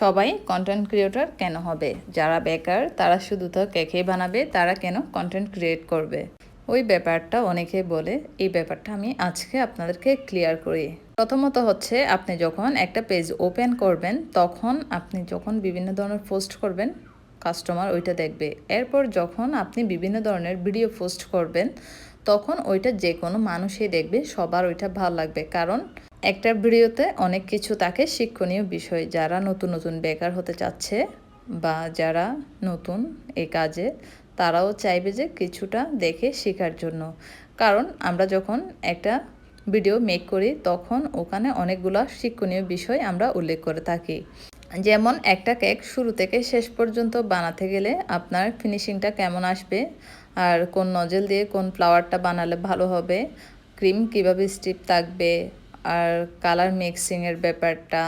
সবাই content creator কেন হবে? যারা বেকার তারা শুধু তো কেকেই বানাবে, তারা কেন কন্টেন্ট ক্রিয়েট করবে? ওই ব্যাপারটা অনেকে বলে, এই ব্যাপারটা আমি আজকে আপনাদেরকে ক্লিয়ার করি। প্রথমত হচ্ছে, আপনি যখন একটা পেজ ওপেন করবেন, তখন আপনি যখন বিভিন্ন ধরনের পোস্ট করবেন কাস্টমার ওইটা দেখবে। এরপর যখন আপনি বিভিন্ন ধরনের ভিডিও পোস্ট করবেন তখন ওইটা যে কোনো মানুষই দেখবে, সবার ওইটা ভালো লাগবে। কারণ একটা ভিডিওতে অনেক কিছু তাকে শিক্ষণীয় বিষয়। যারা নতুন নতুন বেকার হতে চাচ্ছে বা যারা নতুন এই কাজে, তারাও চাইবে যে কিছুটা দেখে শেখার জন্য। কারণ আমরা যখন একটা ভিডিও মেক করি, তখন ওখানে অনেকগুলো শিক্ষণীয় বিষয় আমরা উল্লেখ করে থাকি। যেমন, একটা কেক শুরু থেকে শেষ পর্যন্ত বানাতে গেলে আপনার ফিনিশিংটা কেমন আসবে? আর কোন নজেল দিয়ে কোন ফ্লাওয়ারটা বানালে ভালো হবে ক্রিম কীভাবে স্টিপ থাকবে, আর কালার মিক্সিংয়ের ব্যাপারটা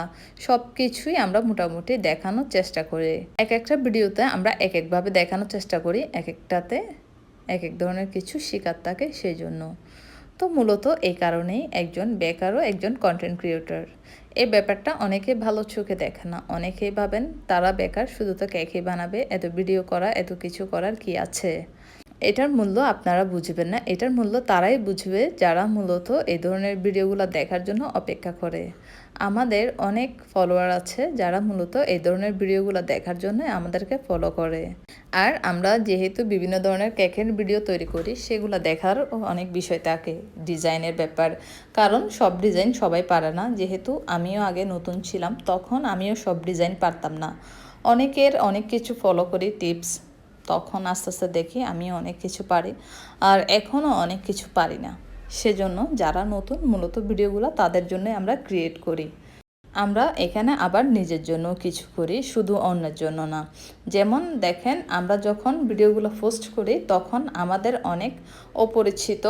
সব কিছুই আমরা মোটামুটি দেখানোর চেষ্টা করি। এক একটা ভিডিওতে আমরা এক একভাবে দেখানোর চেষ্টা করি, এক একটাতে এক এক ধরনের কিছু শেখার থাকে সেই জন্য তো মূলত এই কারণেই একজন বেকারও একজন কন্টেন্ট ক্রিয়েটর এই ব্যাপারটা অনেকে ভালো চোখে দেখে না, অনেকেই ভাবেন তারা বেকার শুধু তো কেকই বানাবে, এত ভিডিও করা, এত কিছু করার কি আছে? এটার মূল্য আপনারা বুঝবেন না। এটার মূল্য তারাই বুঝবে যারা মূলত এই ধরনের ভিডিওগুলো দেখার জন্য অপেক্ষা করে। আমাদের অনেক ফলোয়ার আছে যারা মূলত এই ধরনের ভিডিওগুলো দেখার জন্য আমাদেরকে ফলো করে। আর আমরা যেহেতু বিভিন্ন ধরনের কেকের ভিডিও তৈরি করি, সেগুলো দেখার অনেক বিষয় থাকে, ডিজাইনের ব্যাপার। কারণ সব ডিজাইন সবাই পারে না। যেহেতু আমিও আগে নতুন ছিলাম, তখন আমিও সব ডিজাইন পারতাম না। অনেকের অনেক কিছু ফলো করি টিপস তখন আস্তে আস্তে দেখি আমি অনেক কিছু পারি আর এখনও অনেক কিছু পারি না। সেজন্য যারা নতুন, মূলত ভিডিওগুলো তাদের জন্য আমরা ক্রিয়েট করি। আমরা এখানে আবার নিজের জন্য কিছু করি, শুধু অন্যের জন্য না। যেমন দেখেন, আমরা যখন ভিডিওগুলো পোস্ট করি, তখন আমাদের অনেক অপরিচিত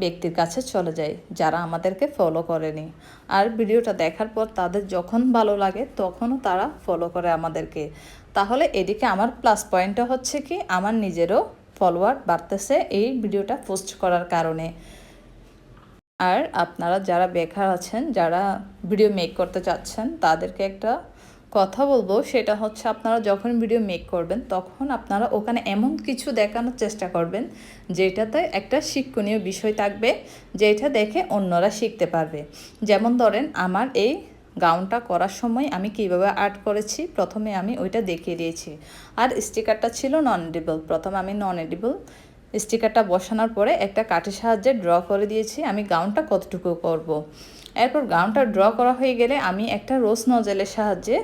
ব্যক্তির কাছে চলে যায়, যারা আমাদেরকে ফলো করেনি। আর ভিডিওটা দেখার পর তাদের যখন ভালো লাগে, তখনও তারা ফলো করে আমাদেরকে। তাহলে এদিকে আমার প্লাস পয়েন্টটা হচ্ছে কি, আমার নিজেরও ফলোয়ার বাড়তেছে এই ভিডিওটা পোস্ট করার কারণে। আর আপনারা যারা বেকার আছেন, যারা ভিডিও মেক করতে চাচ্ছেন, তাদেরকে একটা কথা বলব, সেটা হচ্ছে আপনারা যখন ভিডিও মেক করবেন, তখন আপনারা ওখানে এমন কিছু দেখানোর চেষ্টা করবেন, যেটাতে একটা শিক্ষণীয় বিষয় থাকবে, যেটা দেখে অন্যরা শিখতে পারবে যেমন ধরেন, আমার এই গাউনটা করার সময় আমি কীভাবে আর্ট করেছি, প্রথমে আমি ওইটা দেখিয়ে দিয়েছি আর স্টিকারটা ছিল নন এডিবল প্রথমে আমি নন এডিবল স্টিকারটা বসানোর পরে একটা কাঠের সাহায্যে ড্র করে দিয়েছি, আমি গাউনটা কতটুকু করব। এরপর গাউনটা ড্র করা হয়ে গেলে আমি একটা রোজ নজেলের সাহায্যে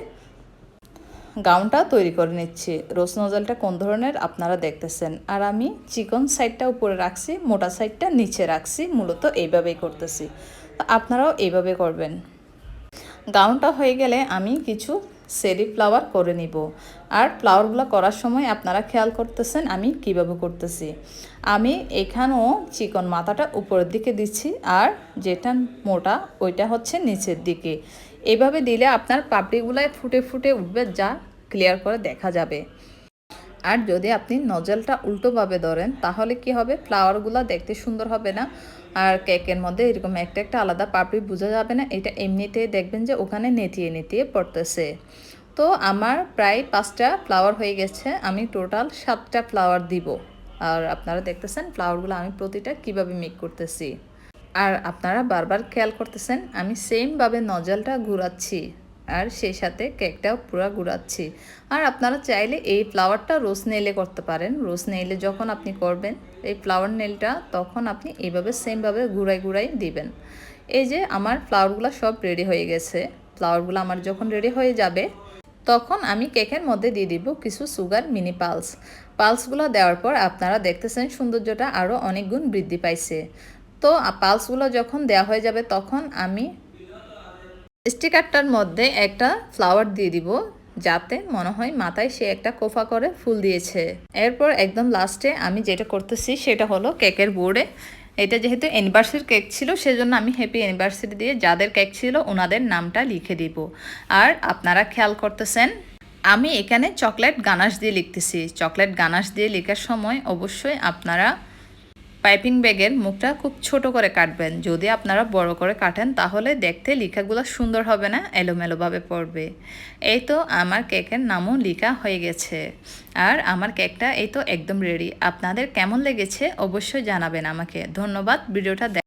গাউনটা তৈরি করে নিচ্ছি। রোজ নজলটা কোন ধরনের আপনারা দেখতেছেন। আর আমি চিকন সাইডটা উপরে রাখছি, মোটা সাইডটা নিচে রাখছি, মূলত এইভাবেই করতেছি। আপনারাও এইভাবে করবেন। গাউনটা হয়ে গেলে আমি কিছু সেরি ফ্লাওয়ার করে নিব। আর ফ্লাওয়ারগুলো করার সময় আপনারা খেয়াল করতেছেন আমি কীভাবে করতেছি। আমি এখানেও চিকন মাথাটা উপরের দিকে দিচ্ছি আর যেটা মোটা ওইটা হচ্ছে নিচের দিকে। এভাবে দিলে আপনার পাপড়িগুলায় ফুটে ফুটে উঠবে যা ক্লিয়ার করে দেখা যাবে। আর যদি আপনি নজলটা উল্টোভাবে ধরেন, তাহলে কি হবে? ফ্লাওয়ারগুলো দেখতে সুন্দর হবে না। আর কেকের মধ্যে এরকম একটা একটা আলাদা পাপড়ি বোঝা যাবে না। এটা এমনিতেই দেখবেন যে ওখানে নেতিয়ে নেতিয়ে পড়তেছে। তো আমার প্রায় পাঁচটা ফ্লাওয়ার হয়ে গেছে। আমি টোটাল সাতটা ফ্লাওয়ার দিব। আর আপনারা দেখতেছেন ফ্লাওয়ারগুলো আমি প্রতিটা কীভাবে মেক করতেছি। আর আপনারা বারবার খেয়াল করতেছেন, আমি সেমভাবে নজলটা ঘুরাচ্ছি। আর সেই সাথে কেকটাও পুরো ঘুরাচ্ছি আর আপনারা চাইলে এই ফ্লাওয়ারটা রোজ নেইলে করতে পারেন। রোজ নেইলে যখন আপনি করবেন, এই ফ্লাওয়ার নেলটা তখন আপনি এইভাবে সেমভাবে ঘুরাই ঘুরাই দিবেন। এই যে আমার ফ্লাওয়ারগুলো সব রেডি হয়ে গেছে। ফ্লাওয়ারগুলো আমার যখন রেডি হয়ে যাবে, তখন আমি কেকের মধ্যে দিয়ে দিব কিছু সুগার মিনি পালস। পালসগুলো দেওয়ার পর আপনারা দেখতেছেন সৌন্দর্যটা আরও অনেক গুণ বৃদ্ধি পাইছে। তো পালসগুলো যখন দেওয়া হয়ে যাবে, তখন আমি স্টিকারটার মধ্যে একটা ফ্লাওয়ার দিয়ে দিব, যাতে মনে হয় মাথায় সে একটা কোফা করে ফুল দিয়েছে। এরপর একদম লাস্টে আমি যেটা করতেছি সেটা হলো কেকের বোর্ডে। এটা যেহেতু অ্যানিভার্সারি কেক ছিল, সেজন্য আমি হ্যাপি অ্যানিভার্সারি দিয়ে যাদের কেক ছিল ওনাদের নামটা লিখে দিব। আর আপনারা খেয়াল করতেছেন, আমি এখানে চকলেট গানাশ দিয়ে লিখতেছি। চকলেট গানাশ দিয়ে লেখার সময় অবশ্যই আপনারা পাইপিং ব্যাগের মুখটা খুব ছোট করে কাটবেন। যদি আপনারা বড় করে কাটেন, তাহলে দেখতে লিখাগুলো সুন্দর হবে না? এলোমেলোভাবে পড়বে। এই তো আমার কেকের নামও লিখা হয়ে গেছে। আর আমার কেকটা এই তো একদম রেডি আপনাদের কেমন লেগেছে অবশ্যই জানাবেন আমাকে। ধন্যবাদ, ভিডিওটা